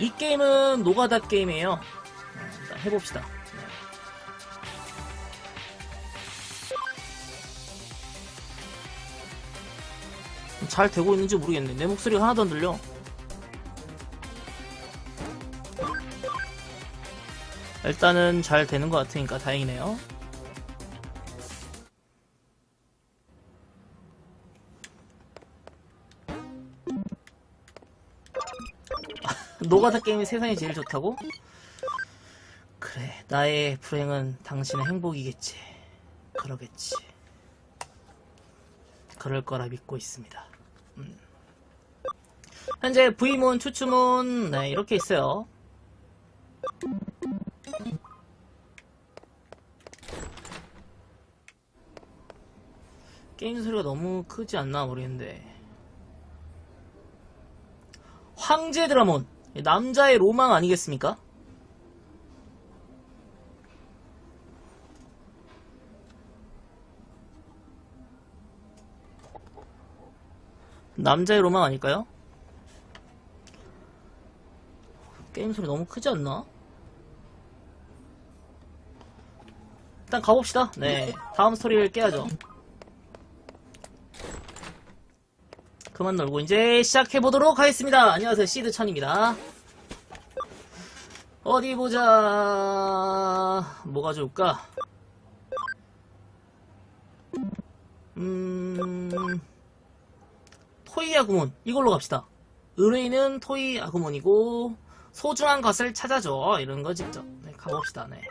이 게임은 노가다 게임이에요. 해봅시다. 네. 잘 되고 있는지 모르겠네. 내 목소리가 하나도 안 들려. 일단은 잘 되는 것 같으니까 다행이네요. 노가다 게임이 세상에 제일 좋다고? 그래, 나의 불행은 당신의 행복이겠지. 그러겠지. 그럴 거라 믿고 있습니다. 음. 현재 V문, 추추문, 네, 이렇게 있어요. 게임 소리가 너무 크지 않나 모르겠는데. 황제 드라몬. 남자의 로망 아니겠습니까? 남자의 로망 아닐까요? 게임 소리 너무 크지 않나? 일단 가봅시다. 네. 다음 스토리를 깨야죠. 그만 놀고 이제 시작해보도록 하겠습니다. 안녕하세요. 시드천입니다. 어디 보자. 뭐가 좋을까? 음, 토이 아구몬. 이걸로 갑시다. 의뢰인은 토이 아구몬이고, 소중한 것을 찾아줘. 이런 거 직접. 네, 가봅시다. 네.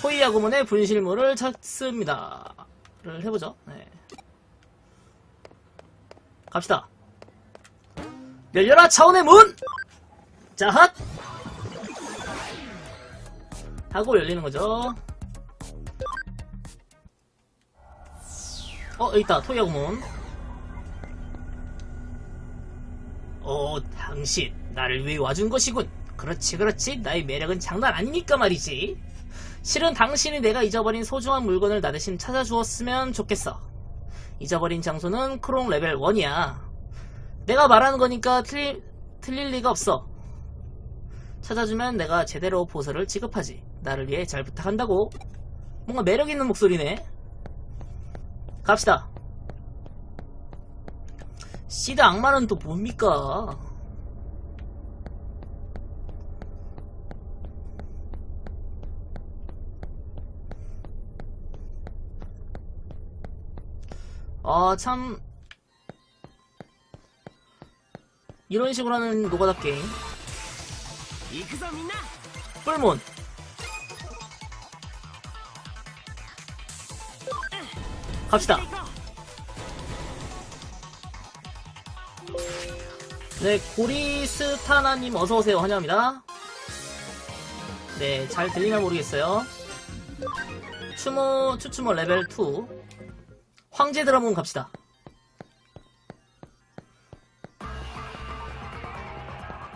토이 아구몬의 분실물을 찾습니다. 를 해보죠. 네. 갑시다. 열려라 차원의 문! 자, 핫! 하고 열리는 거죠. 어, 여기 있다. 토이하고 문. 어, 당신, 나를 위해 와준 것이군. 그렇지, 그렇지. 나의 매력은 장난 아니니까 말이지. 실은 당신이 내가 잊어버린 소중한 물건을 나 대신 찾아주었으면 좋겠어. 잊어버린 장소는 크롱 레벨 1이야. 내가 말하는 거니까 틀릴, 틀릴 리가 없어. 찾아주면 내가 제대로 보석을 지급하지. 나를 위해 잘 부탁한다고. 뭔가 매력 있는 목소리네. 갑시다. 시드 악마는 또 뭡니까? 어, 참. 이런 식으로 하는 노가다 게임. 뿔몬. 갑시다. 네, 고리스타나님 어서오세요. 환영합니다. 네, 잘 들리나 모르겠어요. 추모, 추추모 레벨 2. 황제 드라몬 갑시다.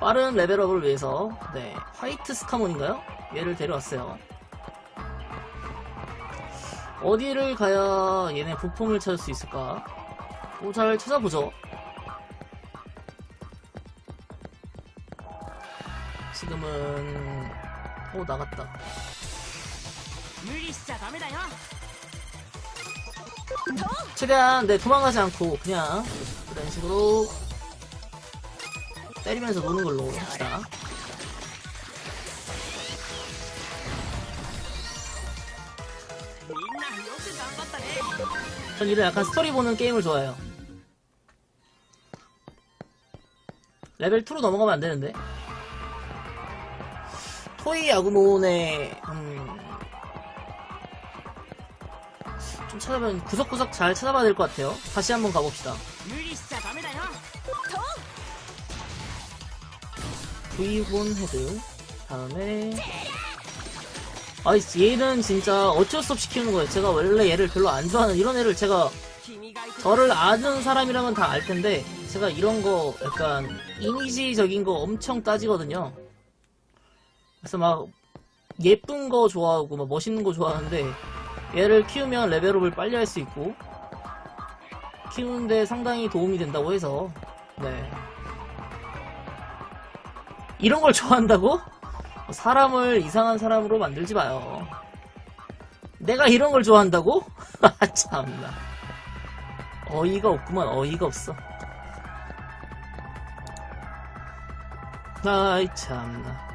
빠른 레벨업을 위해서, 네, 화이트 스카몬인가요? 얘를 데려왔어요. 어디를 가야 얘네 부품을 찾을 수 있을까? 또잘 찾아보죠. 지금은 오 나갔다 최대한 내 네, 도망가지 않고 그냥 그런 식으로 때리면서 노는 걸로 합시다. 전 이런 약간 스토리 보는 게임을 좋아해요. 레벨 2로 넘어가면 안 되는데. 토이야구몬의... 음, 좀 찾아보면 구석구석 잘 찾아봐야 될 것 같아요. 다시 한번 가봅시다. 브이본 헤드 다음에 아 얘는 진짜 어쩔 수 없이 키우는 거예요. 제가 원래 얘를 별로 안 좋아하는 이런 애를 제가 저를 아는 사람이라면 다 알 텐데 제가 이런 거 약간 이미지적인 거 엄청 따지거든요. 그래서 막 예쁜 거 좋아하고 막 멋있는 거 좋아하는데 얘를 키우면 레벨업을 빨리 할 수 있고 키우는데 상당히 도움이 된다고 해서 네 이런 걸 좋아한다고? 사람을 이상한 사람으로 만들지 마요. 내가 이런 걸 좋아한다고? 참나. 어이가 없구만, 어이가 없어. 아이, 참나.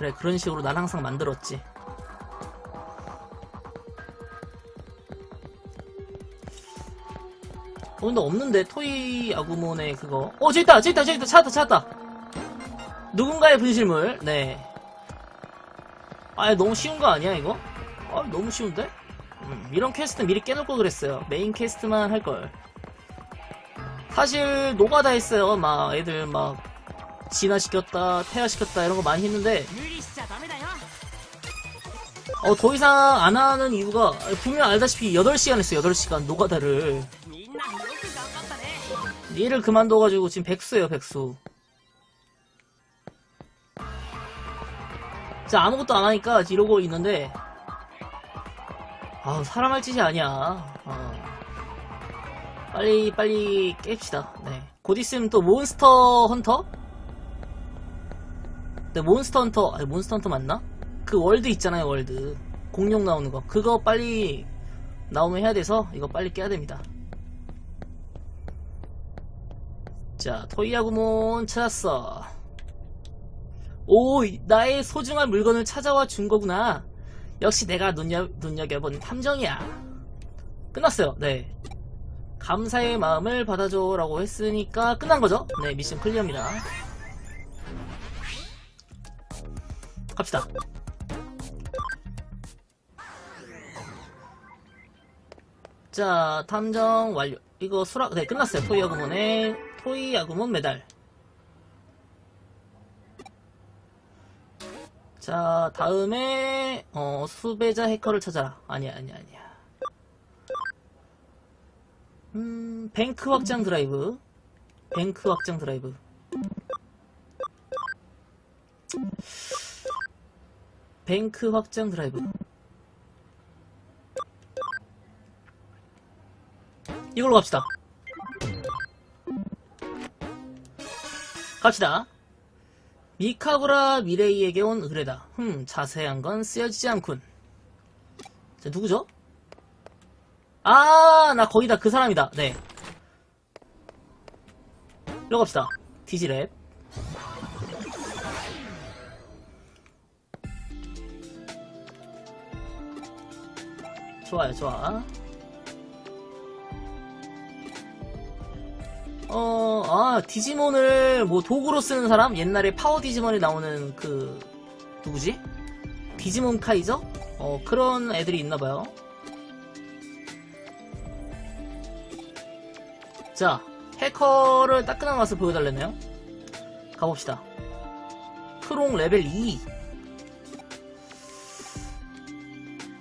그래, 그런 식으로 난 항상 만들었지. 어, 근데 없는데, 토이 아구몬의 그거. 어, 저기 있다! 저기 있다! 저기 있다! 찾았다! 찾았다! 누군가의 분실물, 네. 아, 너무 쉬운 거 아니야, 이거? 아, 너무 쉬운데? 음, 이런 퀘스트 미리 깨놓을 걸 그랬어요. 메인 퀘스트만 할걸. 사실, 노가다 했어요. 막, 애들 막, 진화시켰다, 태화시켰다 이런 거 많이 했는데 어, 더 이상 안 하는 이유가 분명 알다시피 8시간 했어요. 8시간 노가다를. 일을 그만둬가지고 지금 백수예요, 백수. 진짜 아무것도 안 하니까 이러고 있는데 아, 사람 할 짓이 아니야. 어. 빨리 빨리 깹시다. 네. 곧 있으면 또 몬스터 헌터 네, 몬스터 헌터, 아니, 몬스터 헌터 맞나? 그 월드 있잖아요, 월드. 공룡 나오는 거. 그거 빨리 나오면 해야 돼서, 이거 빨리 깨야 됩니다. 자, 토이아구몬 찾았어. 오, 나의 소중한 물건을 찾아와 준 거구나. 역시 내가 눈여, 눈여겨본 탐정이야. 끝났어요, 네. 감사의 마음을 받아줘 라고 했으니까 끝난 거죠? 네, 미션 클리어입니다. 갑시다. 자, 탐정 완료. 이거 수락, 네, 끝났어요. 토이 아구몬의, 토이 아구몬 메달. 자, 다음에, 어, 수배자 해커를 찾아라. 아니야, 아니야, 아니야. 음, 뱅크 확장 드라이브. 뱅크 확장 드라이브. 뱅크 확장 드라이브. 이걸로 갑시다. 갑시다. 미카구라 미레이에게 온 의뢰다. 흠, 자세한 건 쓰여지지 않군. 자, 누구죠? 아, 나 거의 다 그 사람이다. 네. 일로 갑시다. 디지랩. 좋아요, 좋아. 어, 아, 디지몬을 뭐 도구로 쓰는 사람? 옛날에 파워 디지몬에 나오는 그, 누구지? 디지몬 카이저? 어, 그런 애들이 있나봐요. 자, 해커를 따끈한 맛을 보여달랬네요. 가봅시다. 크롱 레벨 2.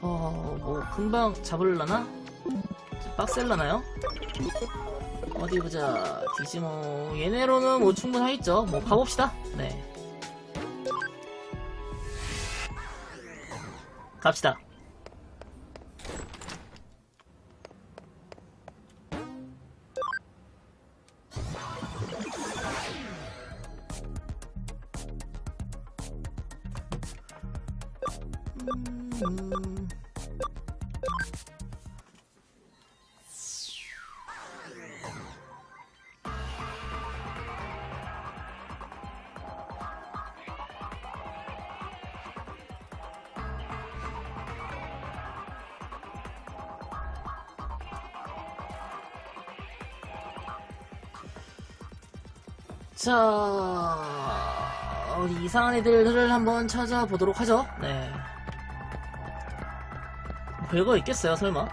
어, 뭐, 금방 잡을라나? 빡셀라나요? 어디 보자. 디지몬. 얘네로는 뭐 충분하겠죠. 뭐, 가봅시다. 네. 갑시다. 자, 어디 이상한 애들을 한번 찾아보도록 하죠. 네. 별거 있겠어요, 설마?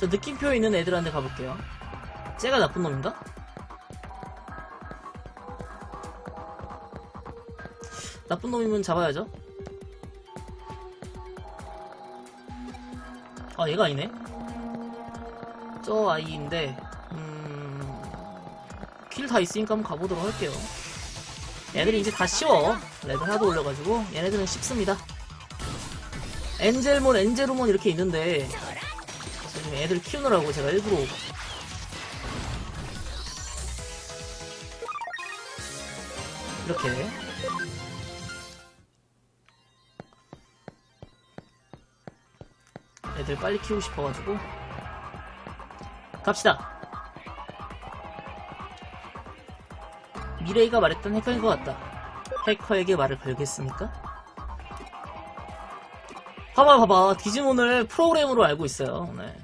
저 느낌표 있는 애들한테 가볼게요. 쟤가 나쁜 놈인가? 나쁜 놈이면 잡아야죠. 아, 얘가 아니네. 저 아이인데, 음, 킬 다 있으니까 한번 가보도록 할게요. 애들이 이제 다 쉬워. 레벨 하도 올려가지고 얘네들은 쉽습니다. 엔젤몬, 엔제루몬 이렇게 있는데 지금 애들 키우느라고 제가 일부러 이렇게 애들 빨리 키우고 싶어가지고 갑시다. 미레이가 말했던 해커인 것 같다. 해커에게 말을 걸겠습니까? 봐봐 봐봐 디지몬을 프로그램으로 알고 있어요. 네.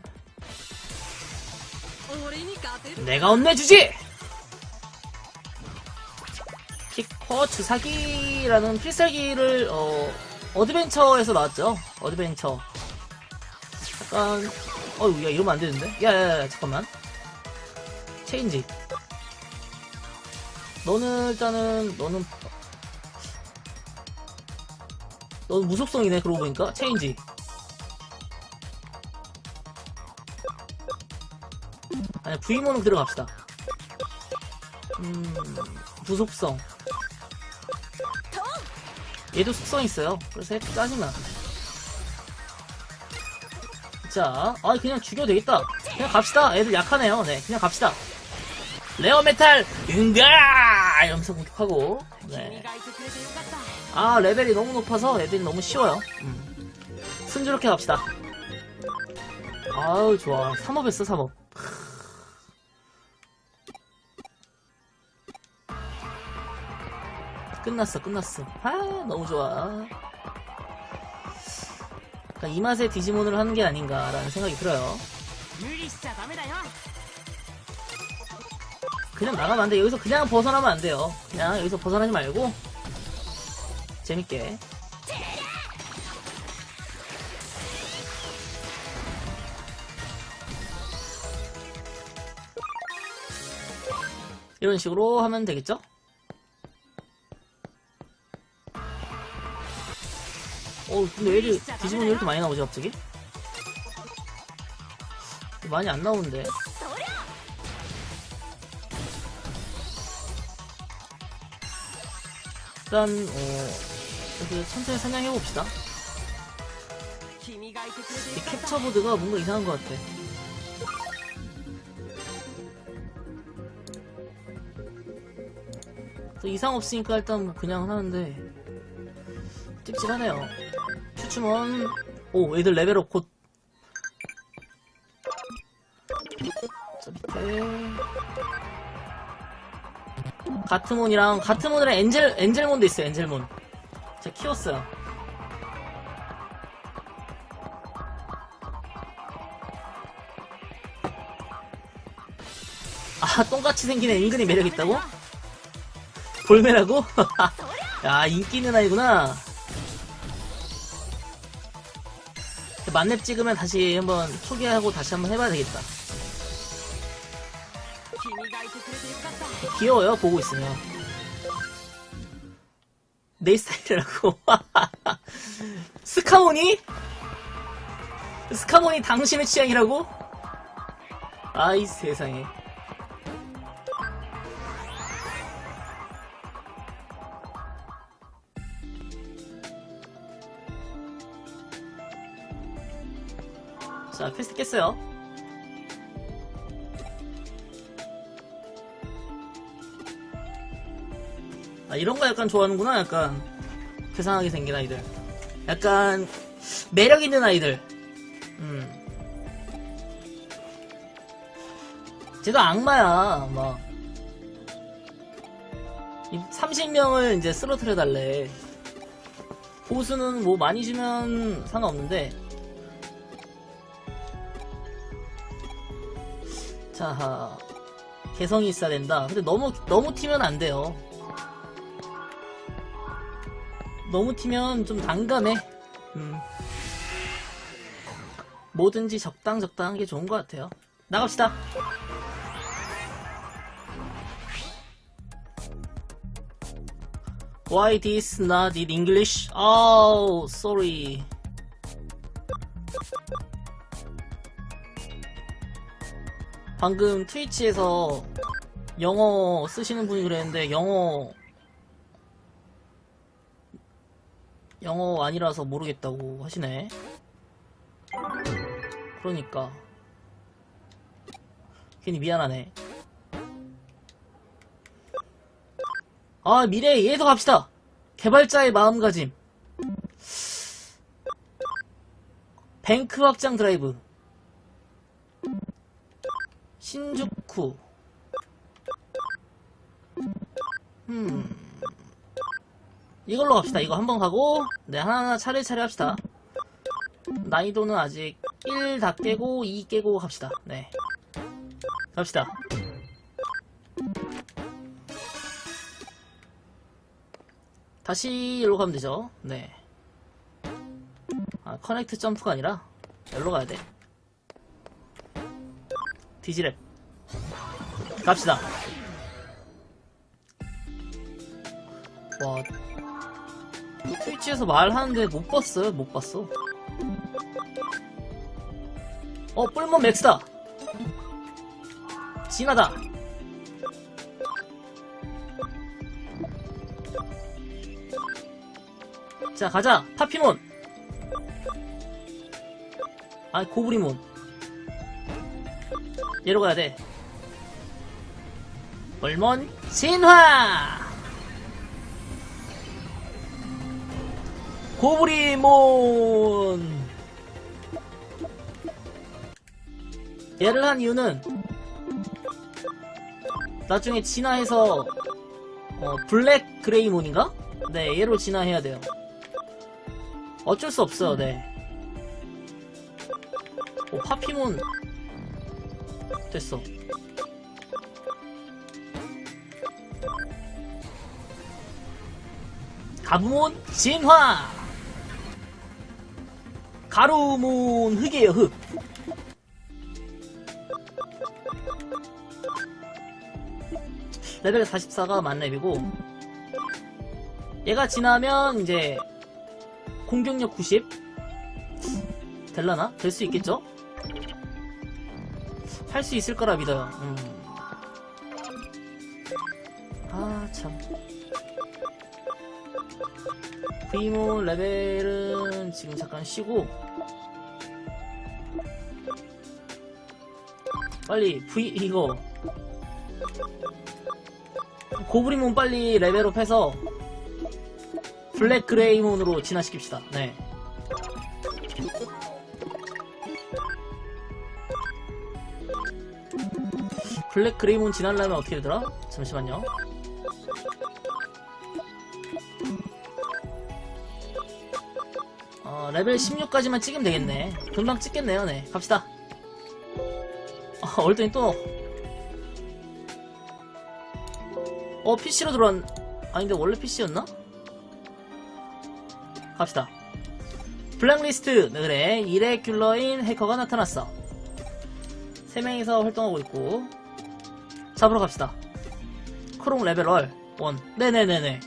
내가 혼내주지! 키커 주사기라는 필살기를 어, 어드벤처에서 나왔죠. 어드벤처. 약간 어우 야 이러면 안 되는데. 야 야 야 잠깐만. 체인지. 너는 일단은 너는 너는 무속성이네 그러고 보니까 체인지. 아니 V모는 들어갑시다. 음 무속성. 얘도 속성 있어요. 그래서 해- 짜증나. 자, 아 그냥 죽여도 되겠다. 그냥 갑시다. 애들 약하네요. 네, 그냥 갑시다. 레어 메탈 응가 이러면서 공격하고. 네. 아 레벨이 너무 높아서 애들이 너무 쉬워요. 음. 순조롭게 갑시다. 아우 좋아. 3업했어 3업. 끝났어 끝났어. 아 너무 좋아. 그러니까 이 맛에 디지몬을 하는 게 아닌가라는 생각이 들어요. 그냥 나가면 안 돼. 여기서 그냥 벗어나면 안 돼요. 그냥 여기서 벗어나지 말고 재밌게 이런 식으로 하면 되겠죠? 근데 왜 이렇게 디지몬이 왜 이렇게 많이 나오지 갑자기? 많이 안 나오는데. 일단 어 이렇게 천천히 사냥해봅시다. 이 캡처보드가 뭔가 이상한 것 같아. 이상 없으니까 일단 그냥 하는데. 찝찝하네요. 추춤원 오 애들 레벨업 곧. 저 밑에 가트몬이랑 가트몬이랑 엔젤 엔젤몬도 있어요 엔젤몬. 제가 키웠어요. 아, 똥같이 생긴 애 은근히 매력있다고? 볼매라고? 야 인기 있는 아이구나. 만렙 찍으면 다시 한번 초기화하고 다시 한번 해봐야 되겠다. 귀여워요 보고 있으면. 내 스타일이라고. 스카모니? 스카모니 당신의 취향이라고? 아이 세상에. 자, 퀘스트 깼어요. 아, 이런 거 약간 좋아하는구나, 약간. 괴상하게 생긴 아이들. 약간, 매력 있는 아이들. 음. 쟤도 악마야, 막. 30명을 이제 쓰러트려 달래. 보수는 뭐 많이 주면 상관없는데. 자, 개성이 있어야 된다. 근데 너무, 너무 튀면 안 돼요. 너무 튀면 좀 난감해. 음. 뭐든지 적당 적당한 게 좋은 것 같아요. 나갑시다. Why this not in English? Oh, sorry. 방금 트위치에서 영어 쓰시는 분이 그랬는데 영어 영어 아니라서 모르겠다고 하시네. 그러니까. 괜히 미안하네. 아, 미래에 이해서 갑시다. 개발자의 마음가짐. 뱅크 확장 드라이브. 신주쿠. 음. 이걸로 갑시다. 이거 한번 가고, 네, 하나하나 차례차례 합시다. 난이도는 아직 1 다 깨고, 2 깨고 갑시다. 네. 갑시다. 다시 일로 가면 되죠. 네. 아, 커넥트 점프가 아니라, 여기로 가야 돼. 디지랩. 갑시다. 와. 트위치에서 말하는데 못 봤어요? 못 봤어. 어, 뿔몬 맥스다! 진하다! 자, 가자! 파피몬! 아, 고브리몬. 얘로 가야 돼. 뿔몬 진화! 고브리몬! 얘를 한 이유는 나중에 진화해서 어, 블랙 그레이몬인가? 네, 얘로 진화해야 돼요. 어쩔 수 없어요, 네. 오, 파피몬 됐어. 가부몬 진화! 가루몬 흑이에요, 흑. 레벨 44가 만렙이고 얘가 지나면 이제 공격력 90 될라나? 될 수 있겠죠? 할 수 있을 거라 믿어요. 음. 아, 참. 브이몬 레벨은 지금 잠깐 쉬고 빨리 V 이거 고브리몬 빨리 레벨업 해서 블랙 그레이몬으로 진화시킵시다. 네. 블랙 그레이몬 진화하려면 어떻게 되더라? 잠시만요. 어, 레벨 16까지만 찍으면 되겠네. 금방 찍겠네요, 네. 갑시다. 어, 얼더니 또. 어, PC로 들어왔, 아닌데 원래 PC였나? 갑시다. 블랙리스트, 네, 그래. 이레귤러인 해커가 나타났어. 세 명이서 활동하고 있고. 잡으러 갑시다. 크롱 레벨 월, 원. 네네네네.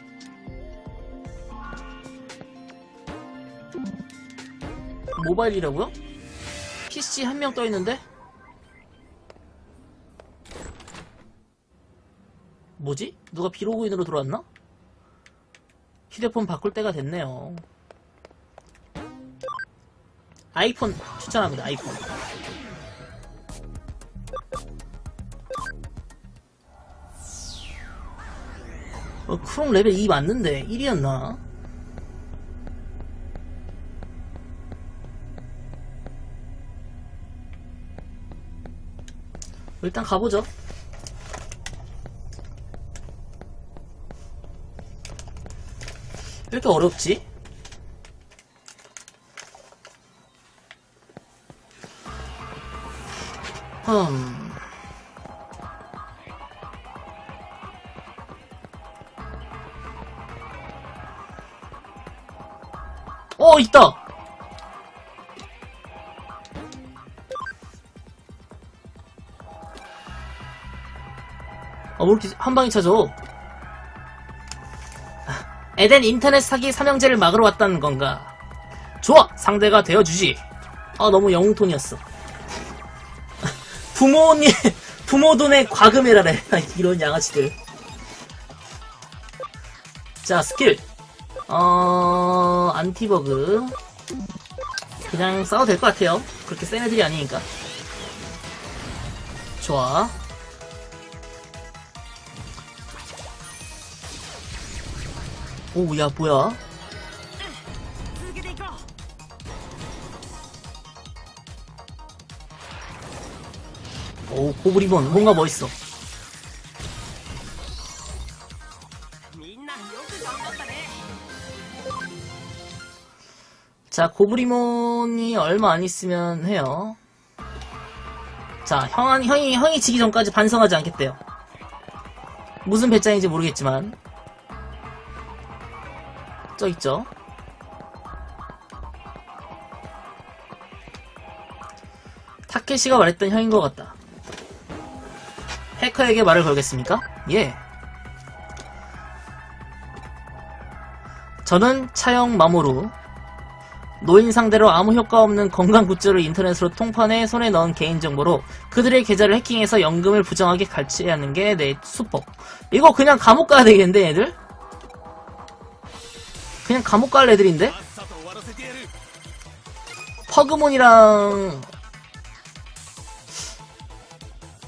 모바일이라고요? PC 한 명 떠있는데? 뭐지? 누가 비로그인으로 들어왔나? 휴대폰 바꿀 때가 됐네요. 아이폰 추천합니다, 아이폰. 어, 크롱 레벨 2 맞는데 1이었나? 일단 가보죠. 왜 이렇게 어렵지? 음. 있다! 어, 뭐 이렇게 한 방에 찾아? 에덴 인터넷 사기 삼형제를 막으러 왔다는 건가? 좋아! 상대가 되어주지. 아, 너무 영웅톤이었어. 부모님, 부모 돈에 과금해라래. 이런 양아치들. 자, 스킬. 어, 어, 안티버그. 그냥 싸워도 될 것 같아요. 그렇게 센 애들이 아니니까. 좋아. 오 야 뭐야? 오 고브리본 뭔가 멋있어. 자, 고브리몬이 얼마 안 있으면 해요. 자, 형, 형이, 형이 지기 전까지 반성하지 않겠대요. 무슨 배짱인지 모르겠지만. 저 있죠? 타케시가 말했던 형인 것 같다. 해커에게 말을 걸겠습니까? 예. 저는 차영 마모루. 노인 상대로 아무 효과 없는 건강 굿즈를 인터넷으로 통판해 손에 넣은 개인정보로 그들의 계좌를 해킹해서 연금을 부정하게 갈취하는 게 내 수법. 이거 그냥 감옥 가야 되겠는데, 애들? 그냥 감옥 갈 애들인데? 퍼그몬이랑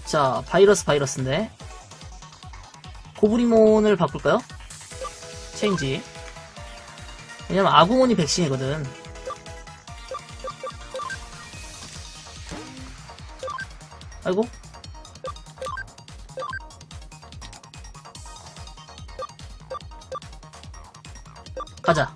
자 바이러스 바이러스인데 고브리몬을 바꿀까요? 체인지 왜냐면 아구몬이 백신이거든 아이고. 가자.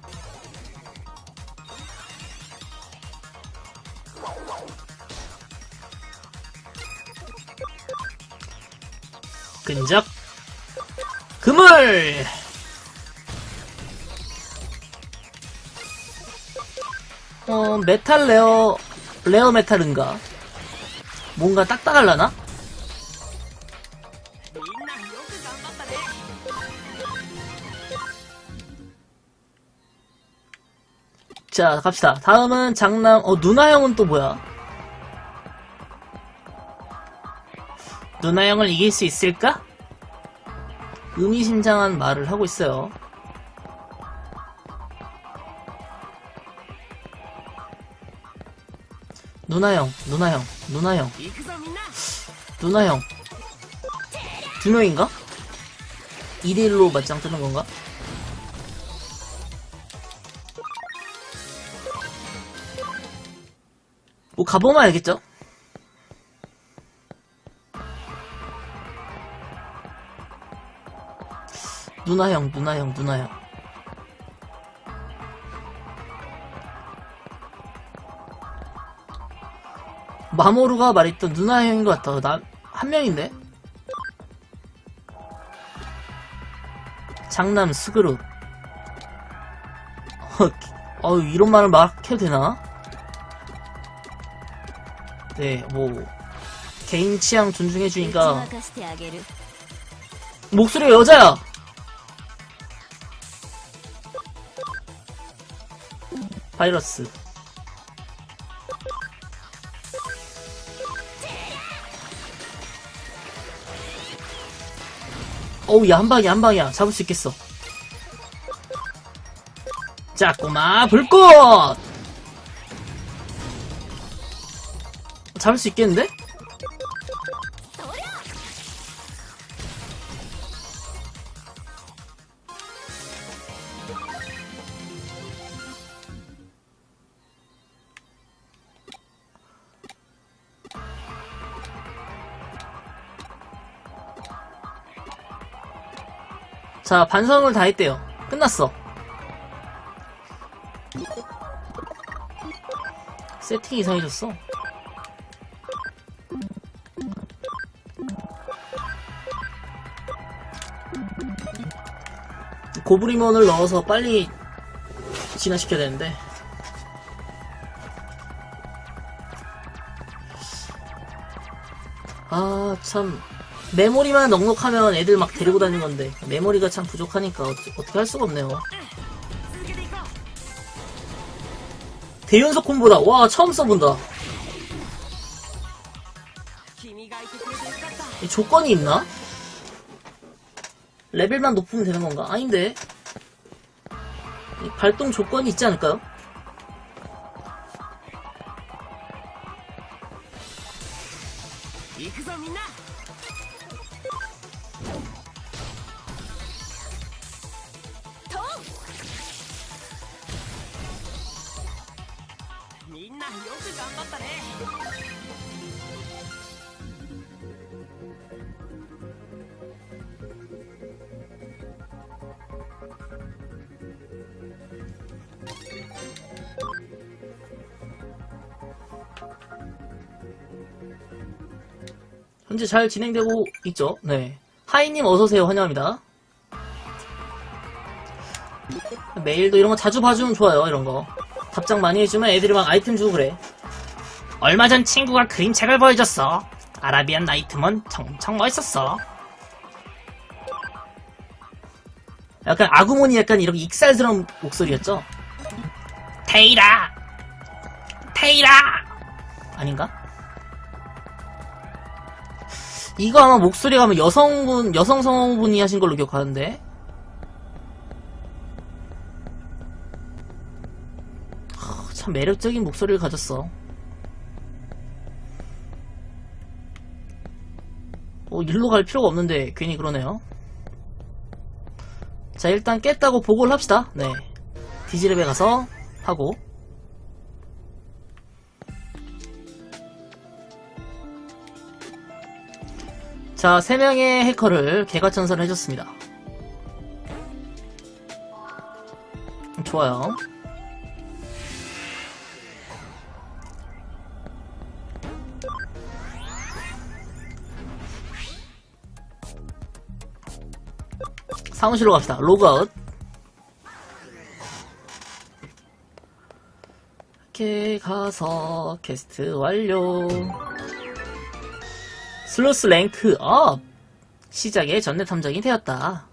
끈적 그물! 어 메탈 레어 레어 메탈인가 뭔가 딱딱할라나? 자 갑시다 다음은 장남 어 누나형은 또 뭐야 누나형을 이길 수 있을까? 의미심장한 말을 하고 있어요 누나형 누나형 누나형 누나형 두 명인가? 2대1로 맞짱 뜨는 건가? 뭐 가보면 알겠죠? 누나형 누나형 누나형 마모루가 말했던 누나 형인 것 같아. 나, 한 명인데? 장남 스그룹. 어, 이런 말을 막 해도 되나? 네, 뭐, 개인 취향 존중해주니까. 목소리가 여자야! 바이러스. 어우, 야, 한 방이야, 한 방이야. 잡을 수 있겠어. 자, 꼬마, 불꽃! 잡을 수 있겠는데? 자, 반성을 다 했대요. 끝났어. 세팅이 이상해졌어. 고브리몬을 넣어서 빨리 진화시켜야 되는데. 아, 참. 메모리만 넉넉하면 애들 막 데리고 다니는 건데 메모리가 참 부족하니까 어, 떻게할 수가 없네요 대윤석 콤보다 와 처음 써본다 조건이 있나? 레벨만 높으면 되는 건가? 아닌데 발동 조건이 있지 않을까요? よく頑張ったね「 현재 잘 진행되고 있죠. 네. 하이님 어서오세요. 환영합니다. 메일도 이런 거 자주 봐주면 좋아요. 이런 거. 답장 많이 해주면 애들이 막 아이템 주고 그래. 얼마 전 친구가 그림책을 보여줬어. 아라비안 나이트먼 엄청 멋있었어. 약간 아구몬이 약간 이렇게 익살스러운 목소리였죠? 테이라! 테이라! 아닌가? 이거 아마 목소리가 아마 여성분, 여성 성우분이 하신 걸로 기억하는데. 참 매력적인 목소리를 가졌어. 어, 일로 갈 필요가 없는데 괜히 그러네요. 자, 일단 깼다고 보고를 합시다. 네. 디지랩에 가서 하고. 자, 3명의 해커를 개과천선을 해줬습니다. 좋아요. 사무실로 갑시다. 로그아웃. 이렇게 가서 캐스트 완료. 슬로스 랭크 업! 시작에 전내 탐정이 되었다.